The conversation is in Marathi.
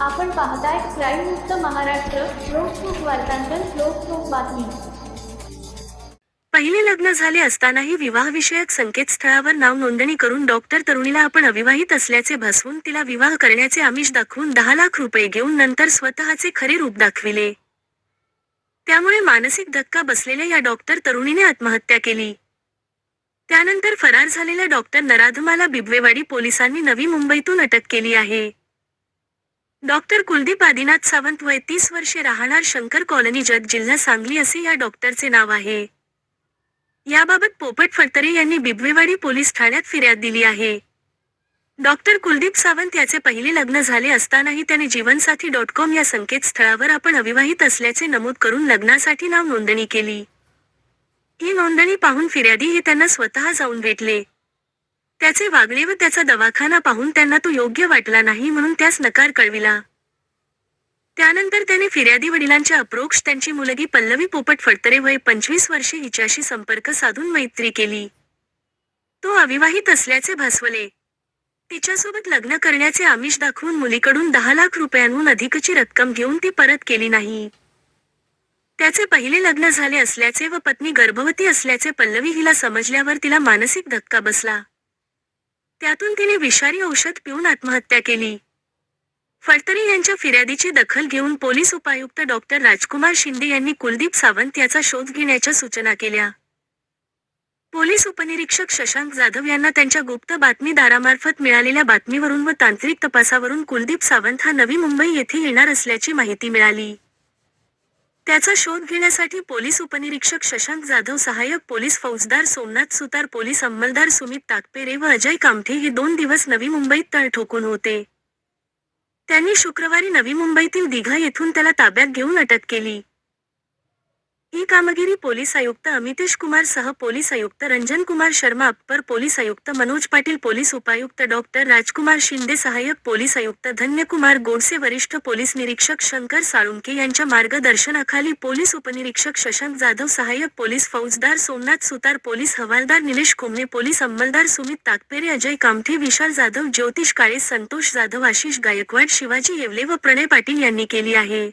आपण पाहताय क्राईम मुक्त महाराष्ट्र लोकसुख वार्तांकन लोकसुख बातमी. पहिले लग्न झाले असतानाही विवाहविषयक संकेतस्थळावर नाव नोंदणी करून डॉक्टर तरुणीला आपण अविवाहित असल्याचे भासवून तिला विवाह करण्याचे आमिष दाखवून दहा लाख रुपये घेऊन नंतर स्वतःचे खरे रूप दाखविले. त्यामुळे मानसिक धक्का बसलेल्या या डॉक्टर तरुणीने आत्महत्या केली. त्यानंतर फरार झालेल्या डॉक्टर नराधमाला बिबवेवाडी पोलिसांनी नवी मुंबईतून अटक केली आहे. डॉक्टर कुलदीप आदिनाथ सावंत वय तीस वर्षे राहणार शंकर कॉलनी जत जिल्हा सांगली असे या डॉक्टरचे नाव आहे. याबाबत पोपट फडतरे यांनी बिबवेवाडी पोलीस ठाण्यात फिर्याद दिली आहे. डॉक्टर कुलदीप सावंत याचे पहिले लग्न झाले असतानाही त्याने जीवनसाथी डॉट कॉम या संकेतस्थळावर आपण अविवाहित असल्याचे नमूद करून लग्नासाठी नाव नोंदणी केली. ही नोंदणी पाहून फिर्यादी हे त्यांना स्वतः जाऊन भेटले. त्याचे वागणे व त्याचा दवाखाना पाहून त्यांना तो योग्य वाटला नाही म्हणून त्यास नकार कळविला. त्यानंतर त्याने फिर्यादी वडिलांच्या अप्रोक्ष त्यांची मुलगी पल्लवी पोपट फडतरे वय पंचवीस वर्षे हिच्याशी संपर्क साधून मैत्री केली. तो अविवाहित असल्याचे भासवले. तिच्यासोबत लग्न करण्याचे आमिष दाखवून मुलीकडून दहा लाख रुपयांहून अधिकची रक्कम घेऊन ती परत केली नाही. त्याचे पहिले लग्न झाले असल्याचे व पत्नी गर्भवती असल्याचे पल्लवी हिला समजल्यावर तिला मानसिक धक्का बसला. त्यातून तिने विषारी औषध पिऊन आत्महत्या केली. फडतरे यांच्या फिर्यादीची दखल घेऊन पोलीस उपायुक्त डॉक्टर राजकुमार शिंदे यांनी कुलदीप सावंत याचा शोध घेण्याच्या सूचना केल्या. पोलीस उपनिरीक्षक शशांक जाधव यांना त्यांच्या गुप्त बातमीदारामार्फत मिळालेल्या बातमीवरून व तांत्रिक तपासावरून कुलदीप सावंत हा नवी मुंबई येथे येणार असल्याची माहिती मिळाली. त्याचा शोध घेण्यासाठी पोलीस उपनिरीक्षक शशांक जाधव सहाय्यक पोलीस फौजदार सोमनाथ सुतार पोलीस अंमलदार सुमित ताकपेरे व अजय कामठे हे दोन दिवस नवी मुंबईत तळ ठोकून होते. त्यांनी शुक्रवारी नवी मुंबईतील दिघा येथून त्याला ताब्यात घेऊन अटक केली. ही कामगिरी पोलीस आयुक्त अमितेश कुमार सह पोलीस आयुक्त रंजन कुमार शर्मा अप्पर पोलीस आयुक्त मनोज पाटील पोलीस उपायुक्त डॉक्टर राजकुमार शिंदे सहाय्यक पोलीस आयुक्त धन्यकुमार गोडसे वरिष्ठ पोलीस निरीक्षक शंकर साळुंके यांच्या मार्गदर्शनाखाली पोलीस उपनिरीक्षक शशांक जाधव सहाय्यक पोलीस फौजदार सोमनाथ सुतार पोलीस हवालदार निलेश खोमने पोलीस अंमलदार सुमित ताकपेरे अजय कामठे विशाल जाधव ज्योतिष काळे संतोष जाधव आशिष गायकवाड शिवाजी येवले व प्रणय पाटील यांनी केली आहे.